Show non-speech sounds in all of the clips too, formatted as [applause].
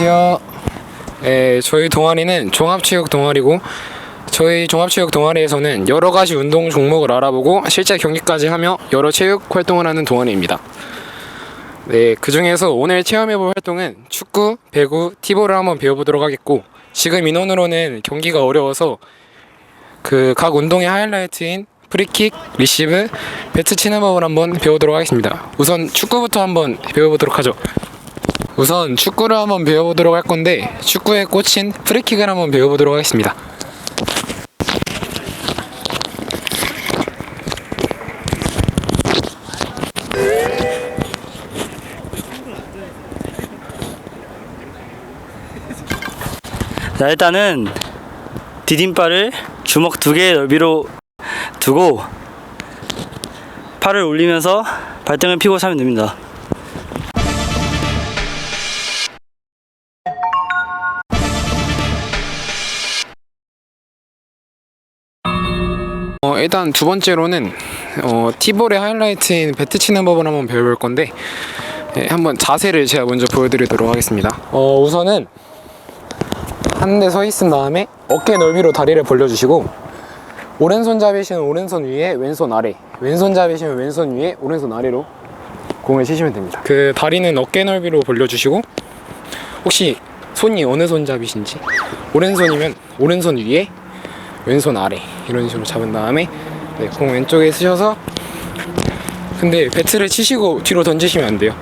안녕하세요. 네, 저희 동아리는 종합체육 동아리고 저희 종합체육 동아리에서는 여러 가지 운동 종목을 알아보고 실제 경기까지 하며 여러 체육 활동을 하는 동아리입니다. 네, 그 중에서 오늘 체험해볼 활동은 축구, 배구, 티볼을 한번 배워보도록 하겠고 지금 인원으로는 경기가 어려워서 그 각 운동의 하이라이트인 프리킥, 리시브, 배트 치는 법을 한번 배우도록 하겠습니다. 우선 축구부터 한번 배워보도록 하죠. 우선 축구를 한번 배워보도록 할 건데 축구에 꽂힌 프리킥을 한번 배워보도록 하겠습니다. 자 일단은 디딤발을 주먹 두 개의 넓이로 두고 팔을 올리면서 발등을 펴고 차면 됩니다. 어, 일단 두 번째로는 어, 티볼의 하이라이트인 배트 치는 법을 한번 배워볼 건데 예, 한번 자세를 제가 먼저 보여드리도록 하겠습니다. 어, 우선은 한 대 서 있은 다음에 어깨 넓이로 다리를 벌려주시고 오른손 잡이시면 오른손 위에 왼손 아래 왼손 잡이시면 왼손 위에 오른손 아래로 공을 치시면 됩니다. 그 다리는 어깨 넓이로 벌려주시고 혹시 손이 어느 손잡이신지 오른손이면 오른손 위에 왼손 아래 이런 식으로 잡은 다음에 네, 공 왼쪽에 쓰셔서 근데 배트를 치시고 뒤로 던지시면 안 돼요.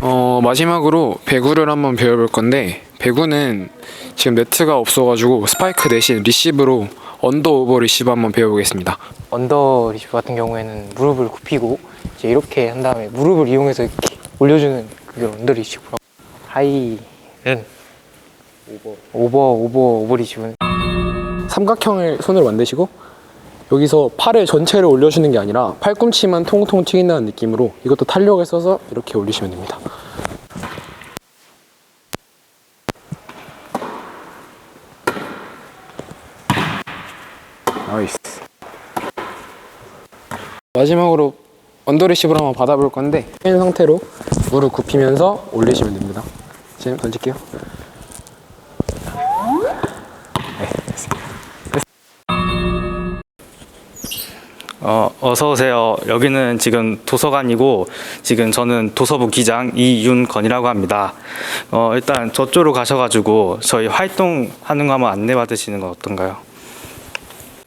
어 마지막으로 배구를 한번 배워볼 건데 배구는 지금 네트가 없어가지고 스파이크 대신 리시브로 언더 오버 리시브 한번 배워보겠습니다. 언더 리시브 같은 경우에는 무릎을 굽히고 이제 이렇게 한 다음에 무릎을 이용해서 이렇게 올려주는 그게 언더 리시브라고 하이는 오버 오버 오버 오버 리시브는 삼각형을 손으로 만드시고 여기서 팔을 전체를 올려주는 게 아니라 팔꿈치만 통통 튀긴다는 느낌으로 이것도 탄력을 써서 이렇게 올리시면 됩니다. 나이스. 마지막으로 언더리시브를 한번 받아볼 건데 pen 상태로 무릎 굽히면서 올리시면 됩니다. 지금 던질게요. 어, 어서 오세요. 여기는 지금 도서관이고 지금 저는 도서부 기장 이윤건이라고 합니다. 어, 일단 저쪽으로 가셔가지고 저희 활동하는 거 한번 안내 받으시는 건 어떤가요?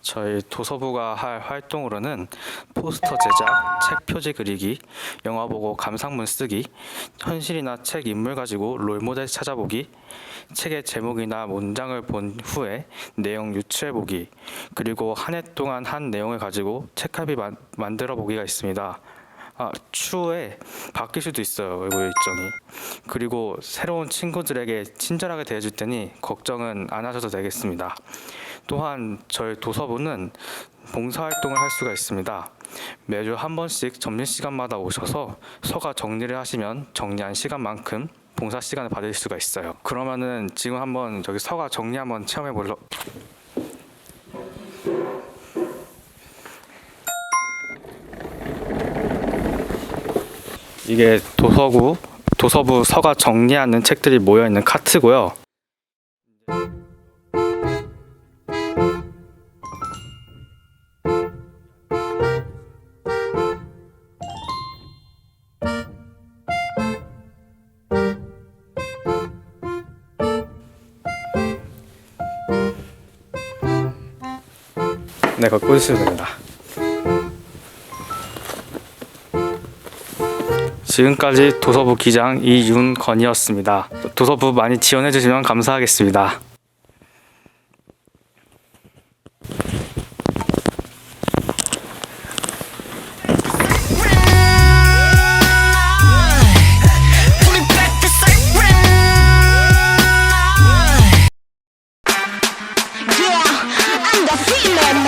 저희 도서부가 할 활동으로는 포스터 제작, 책 표지 그리기, 영화 보고 감상문 쓰기, 현실이나 책 인물 가지고 롤모델 찾아보기, 책의 제목이나 문장을 본 후에 내용 유추해 보기, 그리고 한 해 동안 한 내용을 가지고 책합이 만, 만들어 보기가 있습니다. 아, 추후에 바뀔 수도 있어요, 외부 일정이. 그리고 새로운 친구들에게 친절하게 대해줄 테니 걱정은 안 하셔도 되겠습니다. 또한 저희 도서부는 봉사활동을 할 수가 있습니다. 매주 한 번씩 점심 시간마다 오셔서 서가 정리를 하시면 정리한 시간만큼 봉사 시간을 받을 수가 있어요. 그러면은 지금 한번 저기 서가 정리 한번 체험해 볼러. 이게 도서구 도서부 서가 정리하는 책들이 모여 있는 카트고요. 꽂으시면 됩니다. 지금까지 도서부 기장 이윤건이었습니다. 도서부 많이 지원해 주시면 감사하겠습니다.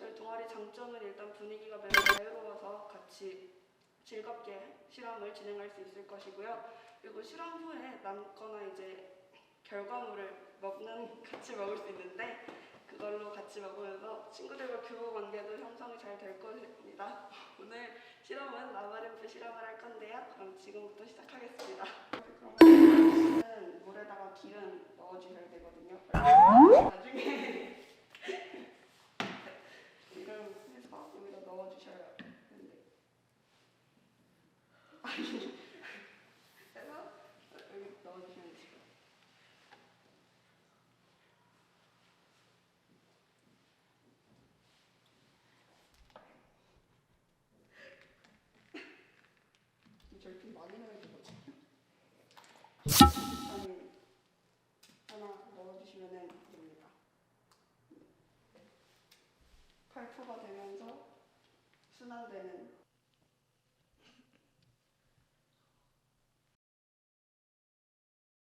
저희 동아리 장점은 일단 분위기가 매우 자유로워서 같이 즐겁게 실험을 진행할 수 있을 것이고요. 그리고 실험 후에 남거나 이제 결과물을 먹는 [laughs] 같이 먹을 수 있는데 그걸로 같이 먹으면서 친구들과 교우 관계도 형성이 잘 될 것입니다. [laughs] 오늘 실험은 라마르프 실험을 할 건데요. 그럼 지금부터 시작하겠습니다. 그러면 [laughs] 물에다가 기름 넣어주셔야 되거든요. 나중에 기름 해서 여기다 넣어주셔야 되는데 아니 해서 여기 넣어주시면 돼요. 저를 좀 많이 넣어야 되거든요. 일단 하나 넣어주시면 됩니다. 발포가 되면서 순환되는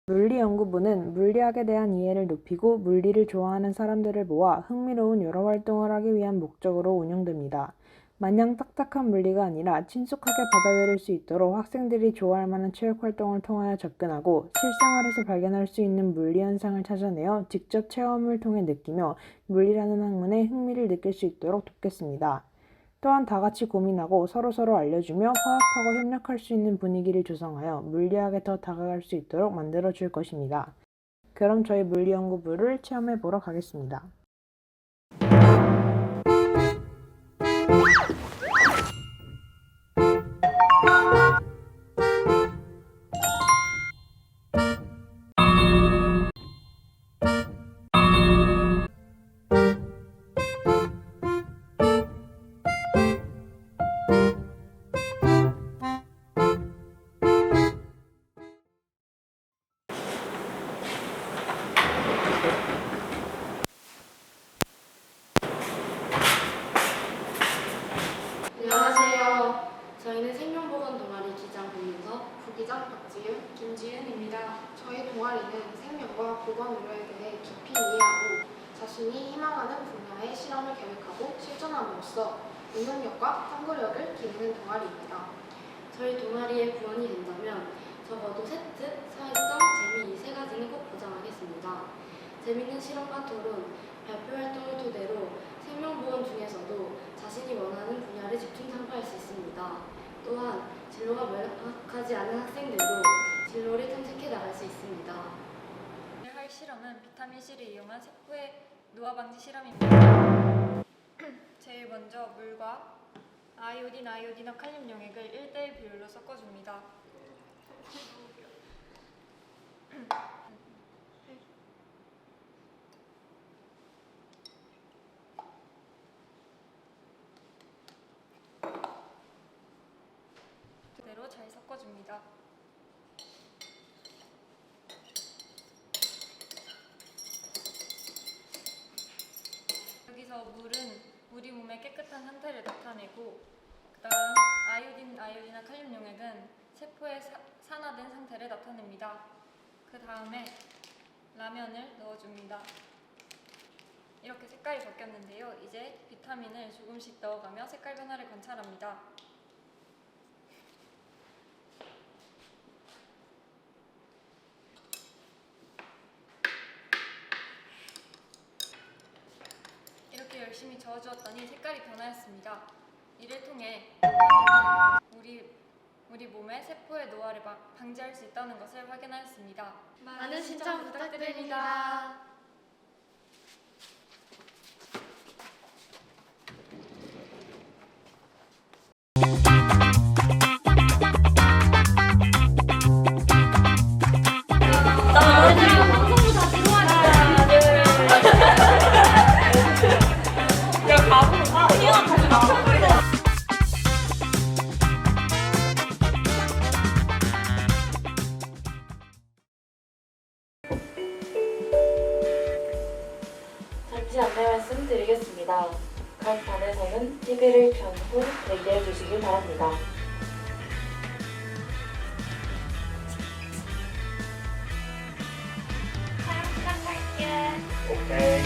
물리연구부는 물리학에 대한 이해를 높이고 물리를 좋아하는 사람들을 모아 흥미로운 여러 활동을 하기 위한 목적으로 운영됩니다. 마냥 딱딱한 물리가 아니라 친숙하게 받아들일 수 있도록 학생들이 좋아할 만한 체육 활동을 통하여 접근하고 실생활에서 발견할 수 있는 물리 현상을 찾아내어 직접 체험을 통해 느끼며 물리라는 학문에 흥미를 느낄 수 있도록 돕겠습니다. 또한 다 같이 고민하고 서로서로 알려주며 화합하고 협력할 수 있는 분위기를 조성하여 물리학에 더 다가갈 수 있도록 만들어 줄 것입니다. 그럼 저희 물리연구부를 체험해 보러 가겠습니다. 보건 의료에 대해 깊이 이해하고 자신이 희망하는 분야의 실험을 계획하고 실천함으로써 능력과 탐구력을 기르는 동아리입니다. 저희 동아리의 구원이 된다면 적어도 세트, 사회성, 재미 이 세 가지는 꼭 보장하겠습니다. 재밌는 실험과 토론, 발표 활동을 토대로 생명보건 중에서도 자신이 원하는 분야를 집중 탐구할 수 있습니다. 또한 진로가 명확하지 않은 학생들도 진로를 탐색해 나갈 수 있습니다. 실험은 비타민 C를 이용한 세포의 노화 방지 실험입니다. [clears throat] 제일 먼저 물과 아이오딘, 아이오딘과 칼륨 용액을 1대1 비율로 섞어줍니다. 그대로 잘 섞어줍니다. 여기서 물은 우리 몸의 깨끗한 상태를 나타내고 그다음 아이오딘, 아이오딘과 칼륨 용액은 세포의 사- 산화된 상태를 나타냅니다. 그 다음에 라면을 넣어줍니다. 이렇게 색깔이 바뀌었는데요. 이제 비타민을 조금씩 넣어가며 색깔 변화를 관찰합니다. 이렇게 열심히 저어주었더니 색깔이 변하였습니다. 이를 통해 우리 우리 몸의 세포의 노화를 막 방지할 수 있다는 것을 확인하였습니다. 많은 신청 부탁드립니다. 다시 안내 말씀드리겠습니다. 각 반에서는 TV를 켠 후 대기해 주시길 바랍니다. 오케이.